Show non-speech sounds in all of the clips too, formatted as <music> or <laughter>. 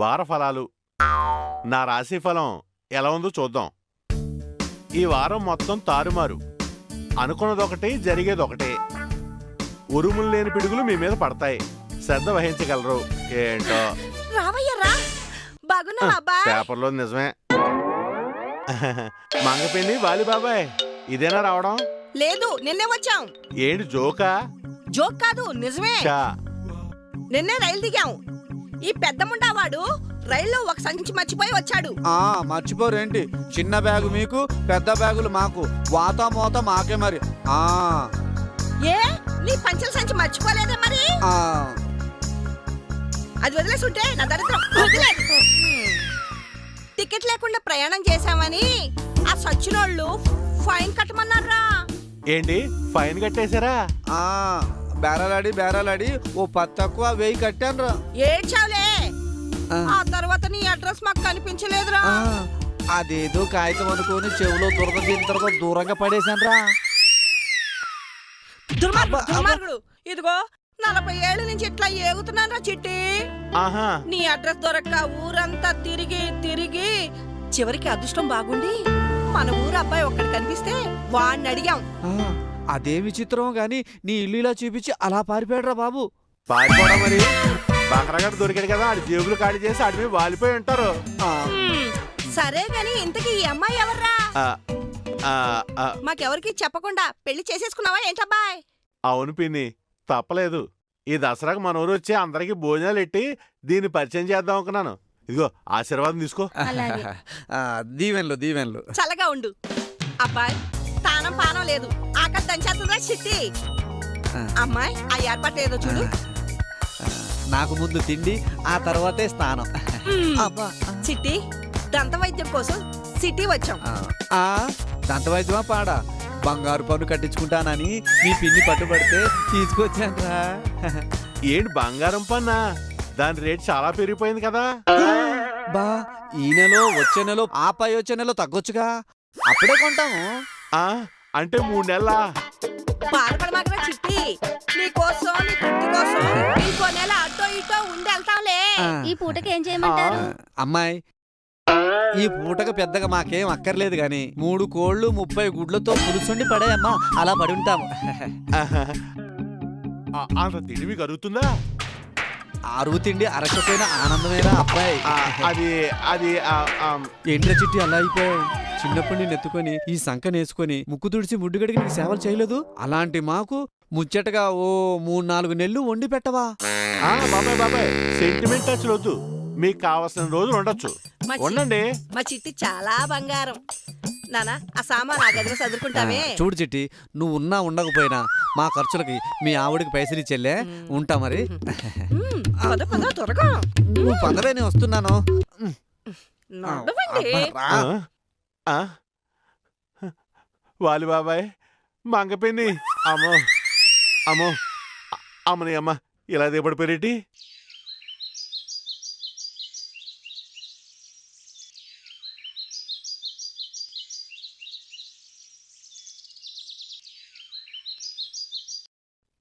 వార ఫలాలు నా రాశి ఫలం ఎలా ఉందో చూద్దాం. ఈ వారం మొత్తం తారుమారు. అనుకున్నదొకటి జరిగేదొకటే. ఉరుములు లేని పిడుగులు మీ మీద పడతాయి. శ్రద్ధ వహించగలరు. ఏంటో? బాగున్నావా అబ్బాయ్ పేపర్లో నిజమే. మంగపిండి వాలి బాబాయ్ ఇదేనా రావడం? లేదు నిన్నే వచ్చాం. ఏంటి జోకా? జోక్ కాదు నిజమే. నిన్నే రైలు దిగాం. ఈ పెద్ద ముండావాడు రైల్లో ఒక సంచి మర్చిపోయి వచ్చాడు. ఆ మర్చిపోరేంటి? చిన్న బ్యాగు మీకు పెద్ద బ్యాగులు మాకు. వాత మోత మాకే మరి. ఆ. ఏ? నీ పంచల సంచి మర్చిపోలేదే మరి? ఆ. అది వదిలేసుంటే నా దరిద్రం. వదిలేదు టికెట్ లేకుండా ప్రయాణం చేశామని ఆ సచ్చినోళ్ళు ఫైన్ కట్టమన్నారా ఏంటి? ఫైన్ కట్టేశారా? ఆ. బేరాలాడి బేరాలాడి ఓ పది తక్కువ వెయ్యి కట్టాను రా ఏడ్చావులే? ఆ. తర్వాత నీ అడ్రస్ మాకు కనిపించలేదురా. అదేదో కాగితం అనుకొని చెవిలో దురద దీని తర్వాత దూరంగా పడేశాను రా దుర్మార్గుడు. దుర్మార్గుడు. ఇదిగో నలభై ఏళ్ళ నుంచి ఇట్లా ఏగుతున్నారా చిట్టి. ఆహా. నీ అడ్రస్ దొరక్క ఊరంతా తిరిగి తిరిగి. చివరికి అదృష్టం బాగుండి మన ఊరు అబ్బాయి ఒక్కడు కనిపిస్తే వాడిని అడిగాం. అదే విచిత్రం గాని నీ ఇల్లు ఇలా చూపించి అలా పారిపోయాడు బాబు. పారిపోవడం మరి? బకరగాడు దొరికాడు కదా ఆడి జేబులు ఖాళీ చేసి ఆడి మీద వాలిపోయి ఉంటారు. సరే గాని ఇంతకీ ఈ అమ్మాయి ఎవర్రా? మాకెవరికి చెప్పకుండా పెళ్ళి చేసేసుకున్నావా ఏంటబ్బాయ్ అవును పిన్ని తప్పలేదు. ఈ దసరాకు మన ఊరు వచ్చి అందరికి భోజనాలు ఎట్టి దీన్ని పరిచయం చేద్దాం అనుకున్నాను. ఇదిగో ఆశీర్వాదం తీసుకో. అలాగే. <laughs> ఆ, దీవెన్లు దీవెన్లు. చల్లగా ఉండు. అబ్బాయి తానం పానం లేదు. ఆకలి దంచేస్తుందా చిట్టి. అమ్మాయి ఆ ఏర్పాటు ఏదో చూడు. నాకు ముందు తిండి ఆ తర్వాతే స్నానం. అబ్బా. చిట్టి దంత వైద్యం కోసం సిటీ వచ్చాం. ఆ, ఆ, దంతవైద్యమా పాడా? బంగారు పన్ను కట్టించుకుంటానని మీ పిన్ని పట్టుబడితే తీసుకొచ్చాను రా ఏంటి బంగారం పన్నా? దాని రేట్ చాలా పెరిగిపోయింది కదా. బా ఈ నెల వచ్చే నెల ఆ పై వచ్చే నెల తగ్గొచ్చుగా. అప్పుడే కొంటాము. ఆ అంటే మూడు నెలల? బాధపడమాకరా చిట్టి. నీ కోసం నీ కుట్టి కోసం ఇంకో నెల అటో ఇటో ఉండి వెళ్తాంలే ఈ పూటకి ఏం చేయమంటారు? అమ్మాయి ఈ పూటకు పెద్దగా మాకేం అక్కర్లేదు గాని మూడు కోళ్ళు ముప్పై గుడ్లతో పులుసుండి పడేయమ్మా. అలా పడి ఉంటాము. ఆ, అంత తిండి మీకు అరుగుతుందా? అరువు తిండి అరకపోయిన ఆనందమేనా అబ్బాయి? ఆ, అది అది ఆ, ఆ, ఏంట్రా చిట్టి అలా అయిపోయావు? చిన్నప్పటి నేను ఎత్తుకొని ఈ సంకనేసుకొని ముక్కు తుడిచి ముడ్డు గడికి నీకు సేవలు చేయలేదు? అలాంటి మాకు ముచ్చటగా ఓ మూడు నాలుగు నెలలు వండి పెట్టవా? ఆ, బాబాయ్ బాబాయ్ సెంటిమెంట్ టచ్ వద్దు మీకు కావాల్సిన రోజులు ఉండొచ్చు. మా చి- ఉండండి. మా చిట్టి చాలా బంగారం. నానా ఆ సామాన్ ఆ గదిలో ఆ, చూడు చిట్టి నువ్వు ఉన్నా ఉండకపోయినా మా ఖర్చులకి మీ ఆవిడకి పైసలు ఇచ్చెల్లే ఉంటా మరి. హ్మ్, పద పద త్వరగా. నువ్వు పందవే నేను వస్తున్నాను. నడవండి. అబ్బా, రా. ఆ? వాలి బాబాయ్ మంగపిన్ని అమ్మో అమ్మో అమ్మని అమ్మ ఇలా దిపడి పెరిటి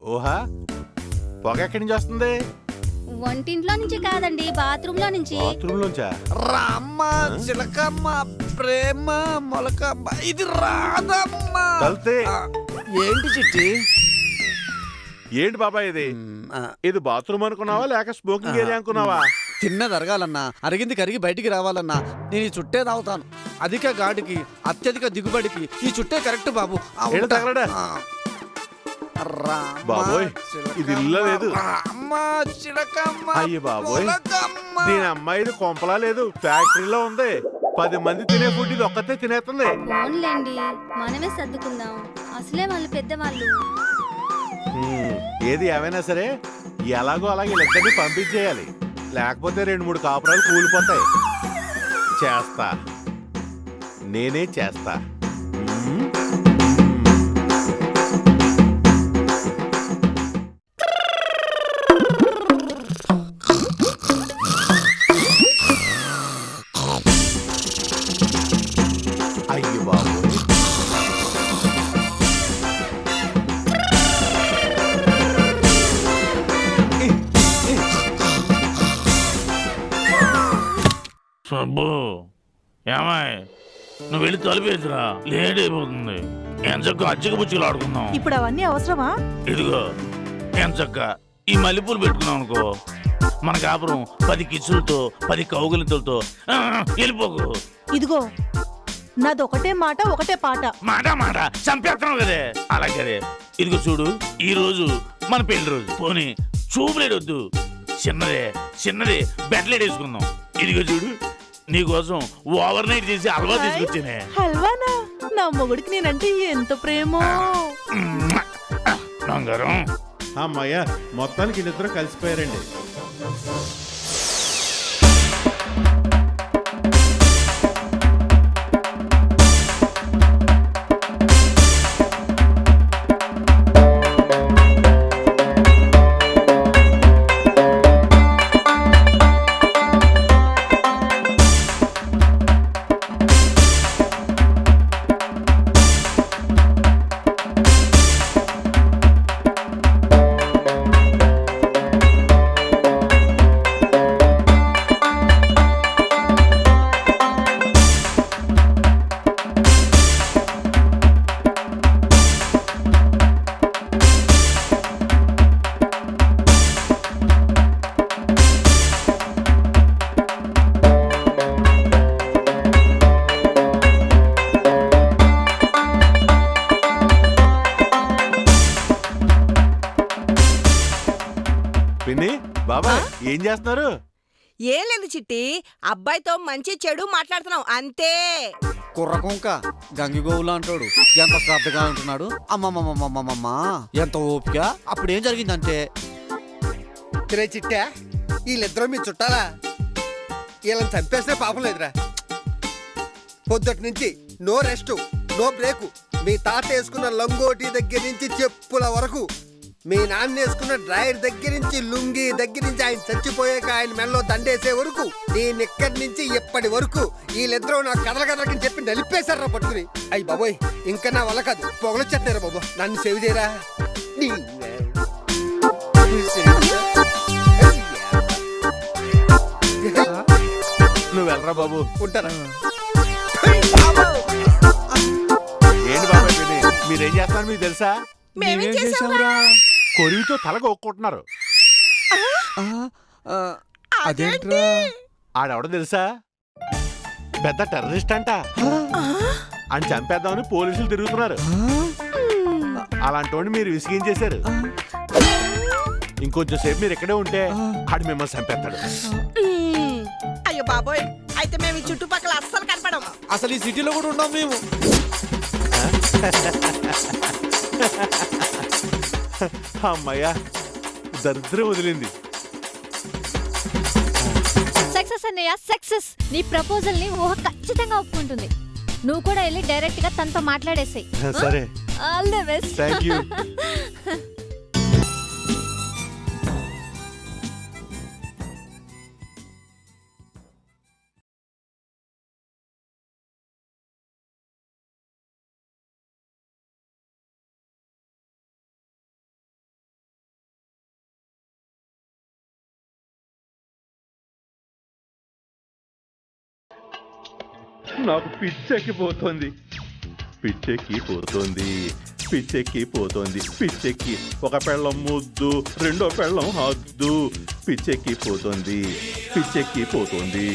ఓహా పొగ ఎక్కడి నుంచి వస్తుంది? వంటింట్లో నుంచి కాదండి బాత్రూమ్లో నుంచి. బాత్రూమ్ లోంచా రామ్మ చిలకమ్మ ప్రేమ మొలకమ్మ ఇది రాదమ్మ ఏంటి చిట్టి? ఏంటి బాబాయ్ ఇది? ఇది బాత్రూమ్ అనుకున్నావా లేక స్మోకింగ్ ఏరియా అనుకున్నావా? తిన్నది అరగాలన్నా అరిగింది కరిగి బయటికి రావాలన్నా నేను ఈ చుట్టే తాగుతాను. అధిక గాడికి అత్యధిక దిగుబడికి ఈ చుట్టే కరెక్ట్ బాబు. బాబోయ్, ఇది ఇల్లా లేదు. అయ్య బాబోయ్. దీని అమ్మాయిది కొంపలా లేదు ఫ్యాక్టరీలో ఉంది. పది మంది తినే ఫుడ్ ఇది ఒక్కతే తినేస్తుంది. ఫోన్లేండి మనమే సర్దుకుందాం. అసలే వాళ్ళు పెద్దవాళ్ళు. ఏది ఏమైనా సరే ఎలాగో అలాగే వీళ్ళిద్దరిని పంపించేయాలి. లేకపోతే రెండు మూడు కాపురాలు కూలిపోతాయి. చేస్తా. నేనే చేస్తా. తలుపేద్దురా లేట్ అయిపోతుంది. ఎంచక్క అచ్చిక పుచ్చికలు ఆడుకుందాం. ఇప్పుడు అవన్నీ అవసరమా? ఇదిగో ఎంచక్క ఈ మల్లెపూలు పెట్టుకున్నాం అనుకో. మన కాపురం పది కిచ్చులతో పది కౌగులితులతో. వెళ్ళిపోకు. ఇదిగో నాది ఒకటే మాట ఒకటే పాట. మాట మాట. చంపేస్తున్నావు కదే. అలాగే ఇదిగో చూడు ఈ రోజు మన పెళ్ళి రోజు. పోనీ చూపులేడొద్దు చిన్నదే చిన్నదే బెడ్లెట్ వేసుకుందాం. ఇదిగో చూడు. నీకోసం ఓవర్ నైట్ చేసి హల్వా తీసుకొచ్చానే. హల్వానా? నా మొగుడికి నేనంటే ఎంత ప్రేమో. బంగారం అమ్మయ్య మొత్తానికి వీళ్ళిద్దరూ కలిసిపోయారండి. ఏం చేస్తున్నారు? ఏం లేదు చిట్టి. అబ్బాయితో మంచి చెడు మాట్లాడుతున్నాం అంతే. కుర్రకుంక గంగిగోవులు అంటాడు. ఎంత శ్రద్ధగా ఉంటున్నాడు? అమ్మమ్మమ్మమ్మమ్మమ్మ ఎంత ఓపిక? అప్పుడేం జరిగిందంటే? తిరే చిట్టా వీళ్ళిద్దరూ మీ చుట్టాలా? వీళ్ళని చంపేస్తే పాపం లేదురా. పొద్దుటి నుంచి నో రెస్ట్ నో బ్రేకు మీ తాత వేసుకున్న లంగోటి దగ్గర నుంచి చెప్పుల వరకు మీ నాన్న వేసుకున్న డ్రైయర్ దగ్గర నుంచి లుంగి దగ్గర నుంచి ఆయన చచ్చిపోయాక ఆయన మెడలో దండేసే వరకు నేను ఇక్కడి నుంచి ఇప్పటి వరకు వీళ్ళిద్దరూ నా కథల కథలకి చెప్పి నలిపేశారా పట్టుకుని. అయ్యి బాబోయ్ ఇంకా నా వల్ల కాదు పొగలొచ్చేస్తారా బాబు నన్ను సేవ్ చేయరా? నీ నువ్వు వెళ్ళరా బాబు? ఉంటారా? ఏంటి పిన్ని మీరేం చేస్తున్నారు మీకు తెలుసా? మేమేం చేసావురా కొరివితో తల ఆ, అదేంట్రా? ఆడెవడో తెలుసా? పెద్ద టెర్రరిస్ట్ అంట. అని చంపేద్దామని పోలీసులు తిరుగుతున్నారు. అలాంటి వాడిని మీరు విసిగించేశారు. ఇంకొంచెం సేపు మీరు ఇక్కడే ఉంటే ఆడు మిమ్మల్ని చంపేస్తాడు. అయ్యో బాబోయ్. అయితే మేము ఈ చుట్టుపక్కల అస్సలు కనపడం అసలు ఈ సిటీలో కూడా ఉన్నాం మేము. <laughs> <laughs> అమ్మయ్యా దరిద్రం వదిలింది. సక్సెస్ అన్నయ్య సక్సెస్. నీ ప్రపోజల్ని ఊహ ఖచ్చితంగా ఒప్పుకుంటుంది. నువ్వు కూడా వెళ్ళి డైరెక్ట్గా తనతో మాట్లాడేసాయి. <laughs> సరే. All the best thank you నాకు పిచ్చెక్కిపోతుంది పిచ్చెక్కి పోతుంది. పిచ్చెక్కి పోతుంది. పిచ్చెక్కి ఒక పెళ్ళం ముద్దు రెండో పెళ్ళం హద్దు. పిచ్చెక్కి పోతుంది. పిచ్చెక్కి పోతుంది.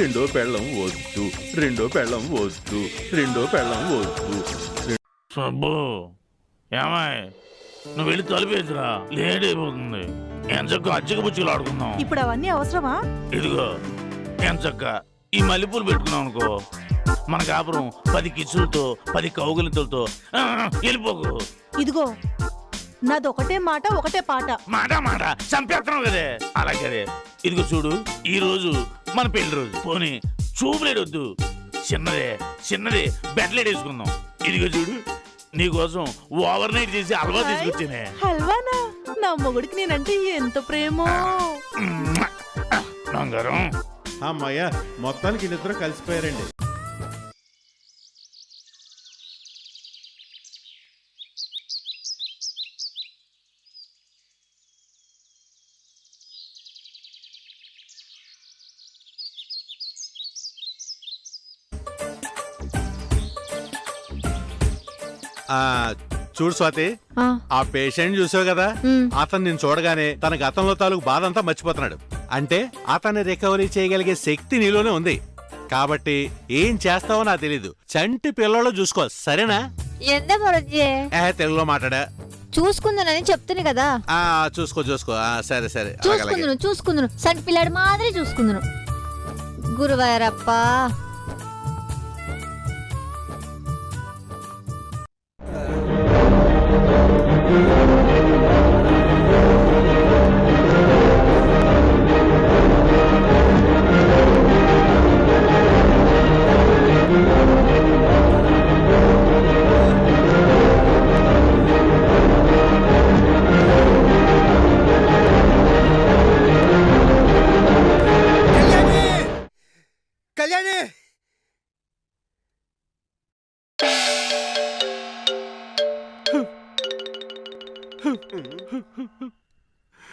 రెండో పెళ్ళం వద్దు. రెండో పెళ్ళం వద్దు. రెండో పెళ్ళం వద్దు. సబ్బు ఏమాయ్? నువ్వు వెళ్ళి తలుపేద్దురా లేట్ అయిపోతుంది. ఎంచక్క అచ్చిక పుచ్చికలు ఆడుకుందాం. ఇప్పుడు అవన్నీ అవసరమా? ఇదిగో ఎంచక్క ఈ మల్లెపూలు పెట్టుకున్నాం అనుకో. మన కాపురం పది కిచ్చులతో పది కౌగులితులతో. ఆ, వెళ్ళిపోకు. ఇదిగో నాది ఒకటే మాట ఒకటే పాట. మాట మాట. చంపేస్తున్నావు కదే. అలాగే ఇదిగో చూడు ఈ రోజు మన పెళ్ళి రోజు. పోనీ చూపులేడొద్దు చిన్నదే చిన్నదే. బెడ్లెట్ వేసుకుందాం. ఇదిగో చూడు నీకోసం ఓవర్ నైట్ చేసి హల్వా తీసుకొచ్చానే. హల్వానా? నా మొగుడికి నేనంటే ఎంత ప్రేమో. బంగారం. అమ్మయ్య మొత్తానికి వీళ్ళిద్దరూ కలిసిపోయారండి. చూడు స్వాతి ఆ, ఆ పేషెంట్ చూసావు కదా. అతను నేను చూడగానే తన గతంలో తాలూకు బాధ అంతా మర్చిపోతున్నాడు. అంటే అతన్ని రికవరీ చేయగలిగే శక్తి నీలోనే ఉంది. కాబట్టి ఏం చేస్తావో నాకు తెలీదు. చంటి పిల్లలు చూసుకో సరేనా? ఎంత మరొచ్చి ఏ తెలుగులో మాట్లాడా? చూసుకుందునని చెప్తుంది కదా. ఆ చూసుకో చూసుకో. ఆ, సరే సరే. అలాగే, అలాగే. చూసుకుందును చూసుకుందును. సంటి పిల్లాడు మాదిరి చూసుకుందును. గురువారప్ప. కళ్యాణి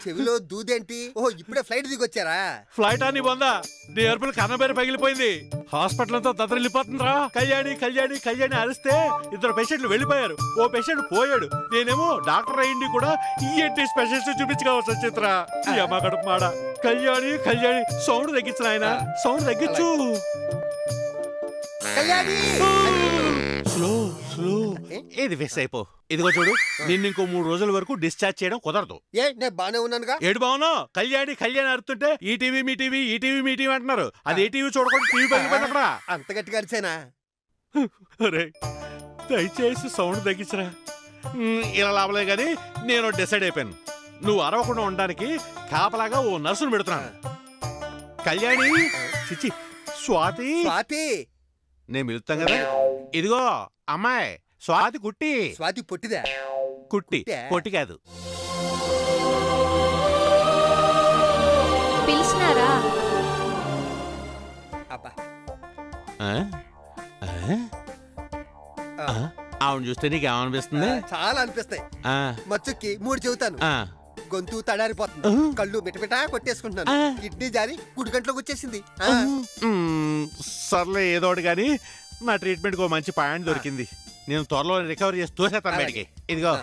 చెవిలో దూదేంటి? ఓ ఇప్పుడే ఫ్లైట్ దిగొచ్చారా? ఫ్లైట్ అని బొందా. నీ అరుపులు కన్నబేర పగిలిపోయింది. హాస్పిటల్ అంతా దద్దరిల్లిపోతుందిరా. కళ్యాణి కళ్యాణి కళ్యాణి అరిస్తే ఇద్దరు పేషెంట్లు వెళ్ళిపోయారు. ఓ పేషెంట్ పోయాడు. నేనేమో డాక్టర్ అయ్యింది కూడా ఈఎన్టీ స్పెషలిస్ట్ అమ్మ కడుపు మాడ. కళ్యాణి కళ్యాణి సౌండ్ తగ్గించు ఆయన సౌండ్ తగ్గించు. కళ్యాణి! స్లో ఏది ఫిక్స్ అయిపో. ఇదిగో చూడు నిన్ను ఇంకో మూడు రోజుల వరకు డిశ్చార్జ్ చేయడం కుదరదు. ఏ నేను బానే ఉన్నానుగా? ఏడు బావునో కళ్యాణి కళ్యాణి అరుతుంటే ఈ టీవీ మీ టీవీ ఈ టీవీ మీ టీవీ అంటున్నారు. అది ఏ టీవీ చూడకుండా టీవీ పగిలిపోయింది అక్కడ. అంత గట్టిగా అరిచానా? అరే దయచేసి సౌండ్ తగ్గించరా. మ్, ఇలా లాభలే గాని నేను డిసైడ్ అయిపోయాను. నువ్వు అరవకుండా ఉండడానికి కాపలాగా ఓ నర్సును పెడుతున్నాను. కళ్యాణి చిచ్చి స్వాతి. స్వాతి! నేను పిలుస్తాం కదా. ఇదిగో అమ్మాయి. స్వాతి కుట్టి స్వాతి పొట్టిదా కుట్టి కుట్టే? పొట్టి కాదు పిలిచినారా అబ్బా ఆ? ఆ? ఆ? ఆవిడ చూస్తే నీకు ఏమనిపిస్తుంది చాలా అనిపిస్తాయి ఆ, మచ్చుక్కి మూడు చెబుతాను ఆ. గొంతు తడారిపోతుంది ఆ. కళ్ళు మిటమిటా కొట్టేసుకుంటున్నాను ఆ. కిడ్నీ జారి గుడి గంటలోకి వచ్చేసింది ఆ. మ్మ్, సర్లే ఏదో ఒకటి కానీ నా ట్రీట్మెంట్కి మంచి పాయింట్ దొరికింది నేను త్వరలో రికవరీ చేసి తోసేస్తాను. బయటికి ఇదిగో.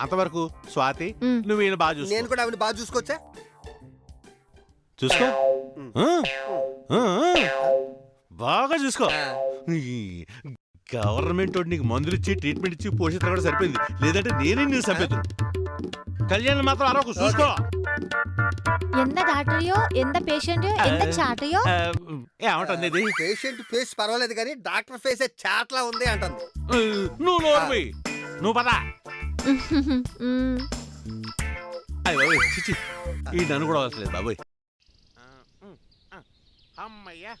అంతవరకు స్వాతి. నువ్వు ఈయన బాగా చూసుకో నేను కూడా ఆవిడ బాగా చూసుకోవచ్చా చూసుకో మ్. ఆ, ఆ, ఆ. బాగా చూసుకో. ఈ గవర్నమెంట్ వాడు నీకు మందులు ఇచ్చి ట్రీట్మెంట్ ఇచ్చి పోషించడం కూడా సరిపోయింది లేదంటే నేనే నేను చంపేద్దు కళ్యాణ్ మాత్రం అరవకు చూసుకో. ఎంత డాక్టరియో ఎంత పేషెంట్ ఎంత చాటయో ఏమంటుంది ఇది? పేషెంట్ ఫేస్ పర్వాలేదు కానీ డాక్టర్ ఫేస్ చాట్లా ఉంది అంటుంది. నువ్వు నోర్మి. నువ్వు పదా. అయ్య బాబోయ్ చిచి ఈ నన్ను కూడా అవసరం లేదు బాబోయ్ అమ్మయ్యా.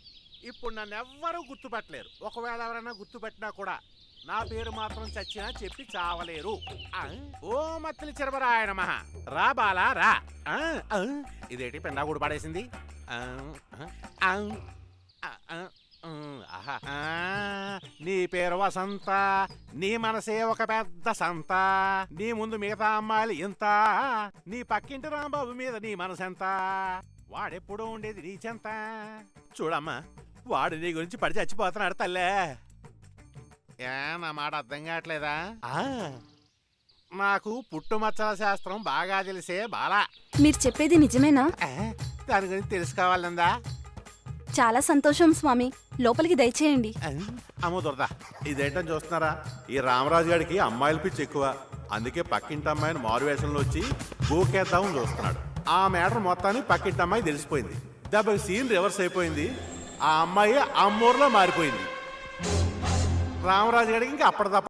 ఇప్పుడు నన్ను ఎవ్వరూ గుర్తుపట్టలేరు. ఒకవేళ ఎవరైనా గుర్తుపట్టినా కూడా నా పేరు మాత్రం చచ్చినా చెప్పి చావలేరు. ఓ మత్తులు చిరబరాయన మహా. రా బాలా రా. ఇదేటి ఇదేంటి పెండా పడేసింది? నీ పేరు వసంత నీ మనసే ఒక పెద్ద సంత. నీ ముందు మిగతా అమ్మాయిలు ఇంత. నీ పక్కింటి రాంబాబు మీద నీ మనసెంత. వాడెప్పుడూ ఉండేది నీ చెంత. చూడమ్మా వాడు నీ గురించి పడి చచ్చిపోతున్నాడు తల్లే. ఏ నా మాట అర్థం కావట్లేదా? ఆ, నాకు పుట్టుమచ్చల శాస్త్రం బాగా తెలిసే బాలా. మీరు చెప్పేది నిజమేనా? ఏ, దాని గురించి తెలుసుకోవాలందా? చాలా సంతోషం స్వామి. లోపలికి దయచేయండి. అమ్మో దొరదా. ఇదేంటని చూస్తున్నారా? ఈ రామరాజు గారికి అమ్మాయిల పిచ్చి ఎక్కువ. అందుకే పక్కింటి అమ్మాయిని మారువేషంలో వచ్చి గోకేద్దామని చూస్తున్నాడు. ఆ మేటర్ మొత్తాన్ని పక్కింటి అమ్మాయి తెలిసిపోయింది. దెబ్బకి సీన్ రివర్స్ అయిపోయింది. ఆ అమ్మాయి అమ్మూర్లో మారిపోయింది. రామరాజు గారికి ఇంకా అప్పటిదప్ప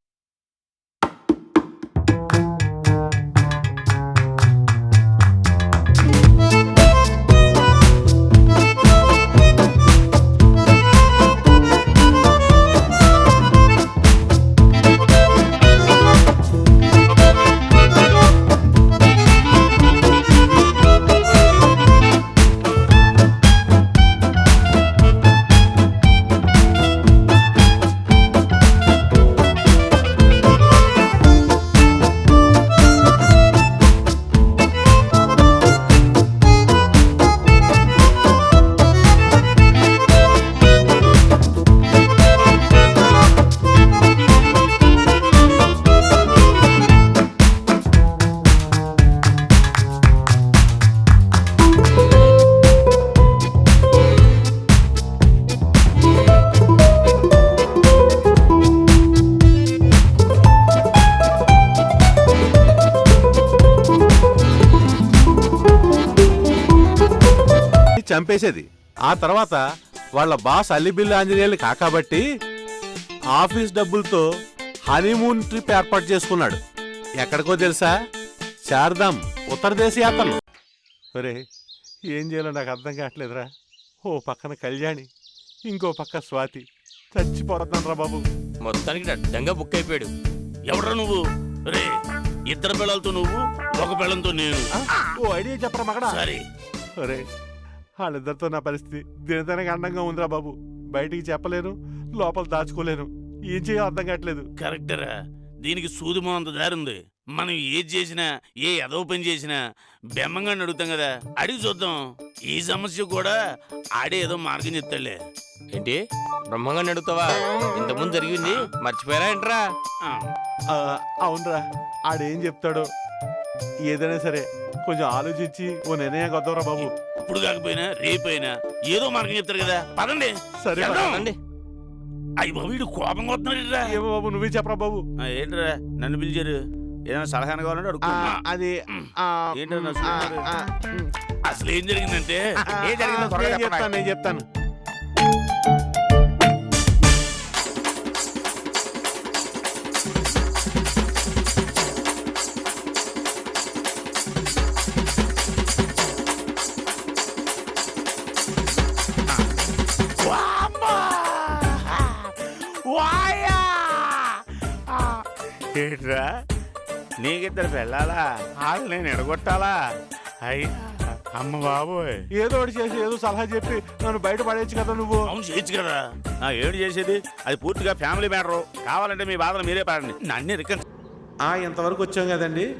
చంపేసేది ఆ తర్వాత వాళ్ళ బాస్ అల్లిబిల్లి ఆంజనేయులు కాకబట్టి ఆఫీస్ డబ్బులతో హనీమూన్ ట్రిప్ ఏర్పాటు చేసుకున్నాడు. ఎక్కడికో తెలుసా? శారదాం ఉత్తర దేశ యాత్రలు. ఒరే ఏం చేయాలో నాకు అర్థం కావట్లేదురా. ఓ పక్కన కళ్యాణి ఇంకో పక్క స్వాతి. చచ్చిపోతున్నాను రా బాబు. మొత్తానికి అడ్డంగా బుక్ అయిపోయాడు. ఎవడ్రా నువ్వు? రే ఇద్దరు పిల్లలతో నువ్వు ఒక పిల్లలతో నేను. ఓ ఐడియా చెప్పరా మగడా? సరే. ఒరే వాళ్ళిద్దరితో నా పరిస్థితి దినదనగా అండంగా ఉందిరా బాబు. బయటికి చెప్పలేను లోపల దాచుకోలేను. ఏం చేయాలో అర్థం కావట్లేదు. కరెక్టరా? దీనికి సూది మనంత దారి ఉంది మనం ఏది చేసినా ఏ ఎదవ పని చేసినా బెమ్మంగా అడుగుతాం కదా. అడిగి చూద్దాం. ఈ సమస్య కూడా ఆడే ఏదో మార్గం చెప్తాడులే. ఏంటి? బ్రహ్మంగా నడుగుతావా ఇంతకుముందు జరిగింది మర్చిపోయారా ఏంట్రా? అవునరా. ఆడేం చెప్తాడో ఏదైనా సరే కొంచెం ఆలోచించి ఓ నిర్ణయం కొద్దవరా బాబు. ఇప్పుడు కాకపోయినా రేపైనా ఏదో మార్గం చెప్తారు కదా. పదండి. సరే వెళ్దాం. పద. రండి అయ్యి బాబు వీడు కోపంగా వస్తున్నాడురా ఏమో బాబు నువ్వే చెప్పరా బాబు. ఏంట్రా? నన్ను పిలిచారు. ఏదైనా సలహా కావాలంటే ఆ, అది ఆ, ఏంటో నా ఆ, సూపర్. ఆ, ఉమ్. అసలు ఏం జరిగిందంటే? ఆ, ఏం జరిగిందో త్వరగా నేను. చెప్తాను నేను చెప్తాను. ఏంట్రా? నీకిద్దరు వెళ్ళాలా? వాళ్ళు నేను ఎడగొట్టాలా? అయ్యా అమ్మ బాబోయ్. ఏదో ఒకటి చేసి ఏదో సలహా చెప్పి నన్ను బయట పడేయచ్చు కదా నువ్వు? అవును చేయొచ్చు కదా. ఆ ఏడు చేసేది అది పూర్తిగా ఫ్యామిలీ మ్యాటర్ కావాలంటే మీ బాధలు మీరే పడండి. నన్ను రికన్ ఆ ఇంతవరకు వచ్చాం కదండి.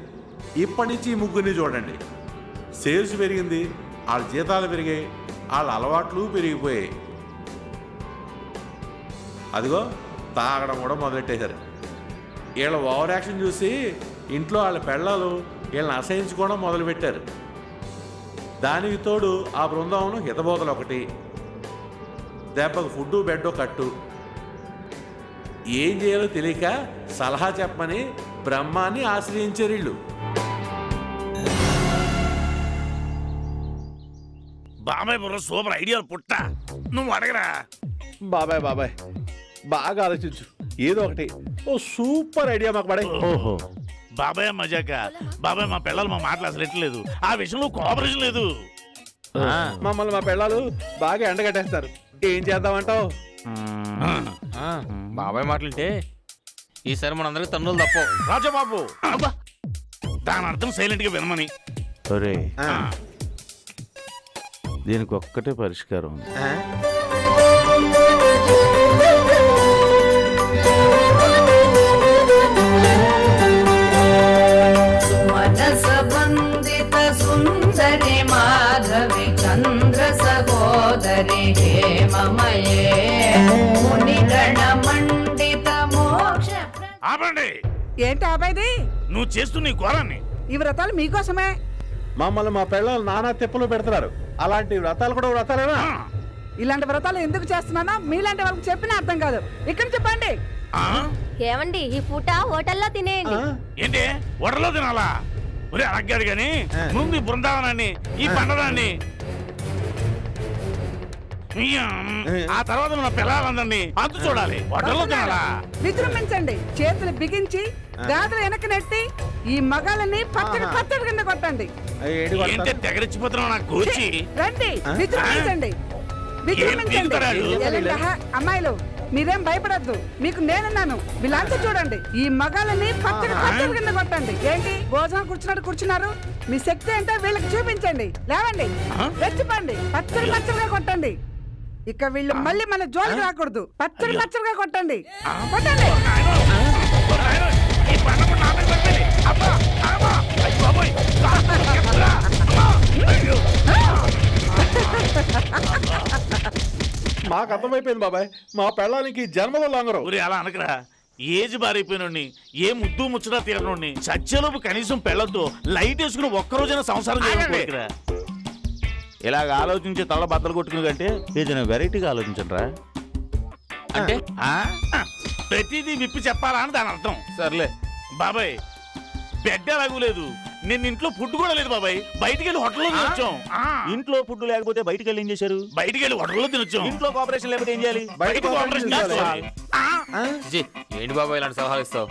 ఇప్పటి నుంచి ఈ ముగ్గురిని చూడండి. సేల్స్ పెరిగింది వాళ్ళ జీతాలు పెరిగాయి వాళ్ళ అలవాట్లు పెరిగిపోయాయి. అదిగో తాగడం కూడా మొదలెట్టేశారు. వీళ్ళ ఓవర్ యాక్షన్ చూసి ఇంట్లో వాళ్ళ పెళ్ళాలు వీళ్ళని అసహించుకోవడం మొదలుపెట్టారు. దానికి తోడు ఆ బృందావనం హితబోతలు ఒకటి దెబ్బకు ఫుడ్డు బెడ్డు కట్టు. ఏం చేయాలో తెలియక సలహా చెప్పమని బ్రహ్మాన్ని ఆశ్రయించారు వీళ్ళు. బాబాయ్ బుర్ర సూపర్ ఐడియా పుట్ట. నువ్వు అడగరా. బాబాయ్ బాబాయ్. బాగా ఆలోచించు. ఏదో ఒకటి. ఓ సూపర్ ఐడియా మాకు పడే. ఓహో. బాబాయ్ మజాక బాబాయ్ మా పిల్లలు మా మాటలు అసలు ఎట్లేదు ఆ విషయంలో కోఆపరేషన్ లేదు. మమ్మల్ని మా పిల్లలు బాగా ఎండగట్టేస్తారు ఏం చేద్దామంటావు? బాబాయ్ మాటలుంటే ఈసారి మన అందరికి తన్నులు తప్పవు. రాజబాబు. బాబు దాని అర్థం సైలెంట్గా వినమని దీనికి ఒక్కటే పరిష్కారం ఉంది. सुन्दरि माधवि चन्द्र सहोदरि हेममये मुनिगणमण्डित मोक्ष ఆపండి ఏంటి అబ్బాయిది నువ్వు చేస్తున్న ఈ ఘోరాన్ని ఈ వ్రతాలు మీకోసమే మమ్మల్ని మా పిల్లలు నానా తిప్పలు పెడుతున్నారు అలాంటి వ్రతాలు కూడా వ్రతాలేనా ఆ, ఇలాంటి వ్రతాలు ఎందుకు చేస్తున్నానో మీలాంటి వాళ్ళకి చెప్పిన అర్థం కాదు ఇక్కడ చెప్పండి ఆ, ఏమండి ఈ పూట హోటల్లో తినేయండి ఏంటి వడలో తినాలా ఒరే అడగాడు గాని ముందు బృందావనాన్ని ఈ పండదాన్ని ఆ. తర్వాత మన పిల్లలందరినీ అంతు చూడాలి. తినాలా? విజృంభించండి చేతులు బిగించి గాజులు వెనక్కి నెట్టి ఈ మగాళ్ళని పచ్చడి. పచ్చడి కింద కొట్టండి. ఏంటి తెగరిచ్చిపోతున్నావు నాకు కోచి రండి. విజృంభించండి విజృంభించండి అమ్మాయిలు మీరేం భయపడద్దు. మీకు నేనున్నాను. వీళ్ళంతా చూడండి. ఈ మగాళ్ళని పచ్చడి. పచ్చడి కింద కొట్టండి. ఏంటి? భోజనం కూర్చున్నట్టు కూర్చున్నారు? మీ శక్తి ఏంటో వీళ్ళకి చూపించండి. లేవండి? రెచ్చిపోండి. పచ్చడి పచ్చడిగా కొట్టండి. ఇక వీళ్ళు మళ్ళీ మన జోలికి రాకూడదు. పచ్చడి పచ్చడిగా కొట్టండి. కొట్టండి. అయ్య <laughs> మాకు అర్థమైపోయింది బాబాయ్. మా పెళ్ళానికి జన్మలో లాంగరు. ఒరే అలా అనకరా. ఏజ్ బారైపోయినోడిని ఏ ముద్దు ముచ్చటా తీరనోడిని సత్యలోపు కనీసం పెళ్ళొద్దు లైట్ వేసుకుని ఒక్కరోజైనా సంసారం చేయరా ఇలాగ ఆలోచించి తల బద్దలు కొట్టుకుని కంటే ఏదైనా వెరైటీగా ఆలోచించండి రా అంటే ప్రతిదీ విప్పి చెప్పాలా అని దాని అర్థం. సర్లే. బాబాయ్ బెడ్ ఎలాగూ లేదు. నేను ఇంట్లో ఫుడ్ కూడా లేదు బాబాయ్. బయటికి వెళ్ళి హోటల్లో తినొచ్చాం. ఆ. ఇంట్లో ఫుడ్ లేకపోతే బయటికి వెళ్ళి ఏం చేశారు? బయటికి వెళ్ళి హోటల్లో తినొచ్చాం. ఇంట్లో కోఆపరేషన్ లేకపోతే ఏం చేయాలి? బయట కోఆపరేషన్ ఏంటి బాబాయ్ ఇలాంటి సలహాలు ఇస్తావు?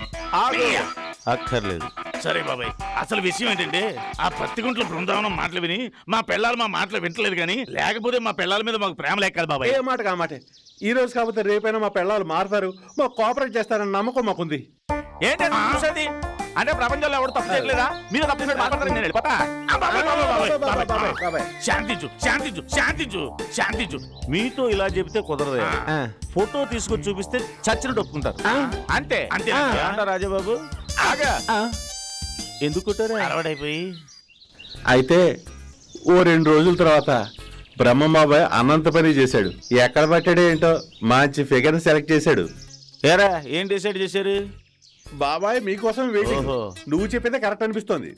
అక్కర్లేదు. సరే బాబాయ్ అసలు విషయం ఏంటంటే ఆ పత్తిగుంట్ల బృందావనం మాటలు విని మా పిల్లలు మా మాటలు వింటలేదు కానీ లేకపోతే మా పిల్లల మీద మాకు ప్రేమ లేకాలి బాబాయ్. ఏ మాట మాట? ఈ రోజు కాకపోతే రేపైనా మా పిల్లలు మారుతారు మాకు కోఆపరేట్ చేస్తారన్న నమ్మకం మాకుంది. ఏంటంటే అంటే ప్రపంచంలో ఎవరు తప్పు చేయట్లేదా? మీరు తప్పు చేసి మాట్లాడతారు నేను వెళ్ళిపోతా. శాంతించు శాంతించు శాంతించు శాంతించు మీతో ఇలా చెబితే కుదరదు ఆ. ఫోటో తీసుకొచ్చి చూపిస్తే చచ్చినట్టు ఒప్పుకుంటారు అంతే. అంతే. రాజాబాబు? ఆగా. అలవాడైపోయి అయితే ఓ రెండు రోజుల తర్వాత బ్రహ్మబాబాయ్ అనంత పని చేశాడు. ఎక్కడ పట్టాడో ఏంటో మంచి ఫిగర్ సెలెక్ట్ చేశాడు. ఏరా ఏం డిసైడ్ చేశారు? బాబాయ్ మీకోసం వెయిటింగ్ ఓహో. నువ్వు చెప్పిందే కరెక్ట్ అనిపిస్తోంది.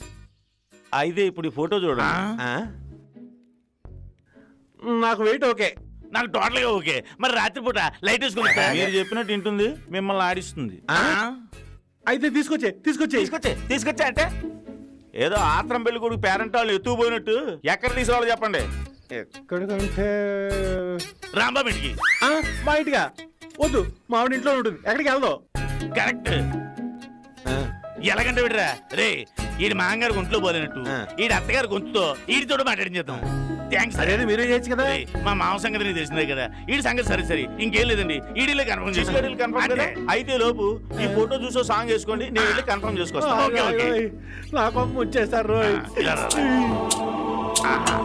అయితే ఇప్పుడు ఈ ఫోటో చూడండి. ఆ? నాకు వెయిట్ ఓకే. నాకు టోటల్గా ఓకే. మరి రాత్రిపూట లైట్ వేసుకుని మీరు చెప్పినట్టు వింటుంది మిమ్మల్ని ఆడిస్తుంది. అయితే తీసుకొచ్చే తీసుకొచ్చే. తీసుకొచ్చే తీసుకొచ్చా అంటే? ఏదో ఆత్రం పెళ్ళి కొడుకు పేరెంట్ వాళ్ళు ఎత్తుకుపోయినట్టు ఎక్కడ తీసుకోవాలో చెప్పండి. ఎక్కడికంటే రాంబాబు ఇంటికి. ఆ, మా ఇంటిగా వద్దు మా ఆవిడ ఇంట్లో ఉంటుంది. ఎక్కడికి వెళ్దాం? కరెక్ట్ ఎలాగంటే విడరా? రే ఈడి మాంగారు గుంట్లో పోలేనట్టు. ఈడి అత్తగారు గొంతుతో ఈడితోడు మాట్లాడించేద్దాం థ్యాంక్స్ అదేదో మీరే చేయొచ్చు కదా? రేయ్, మా మామ సంగతి నీకు తెలిసిందే కదా. ఈడి సంగతి సరే సరే. ఇంకేం లేదండి. ఈడిలే కన్ఫర్మ్ తీసుకెళ్ళి కన్ఫర్మ్ కదా? అయితే లోపు ఈ ఫోటో చూసో సాంగ్ వేసుకోండి నేను వెళ్ళి కన్ఫర్మ్ చేసుకొస్తాను ఓకే, ఓకే. నాకు వచ్చేస్తారు రోయ్. ఇలా రా. ఆహా.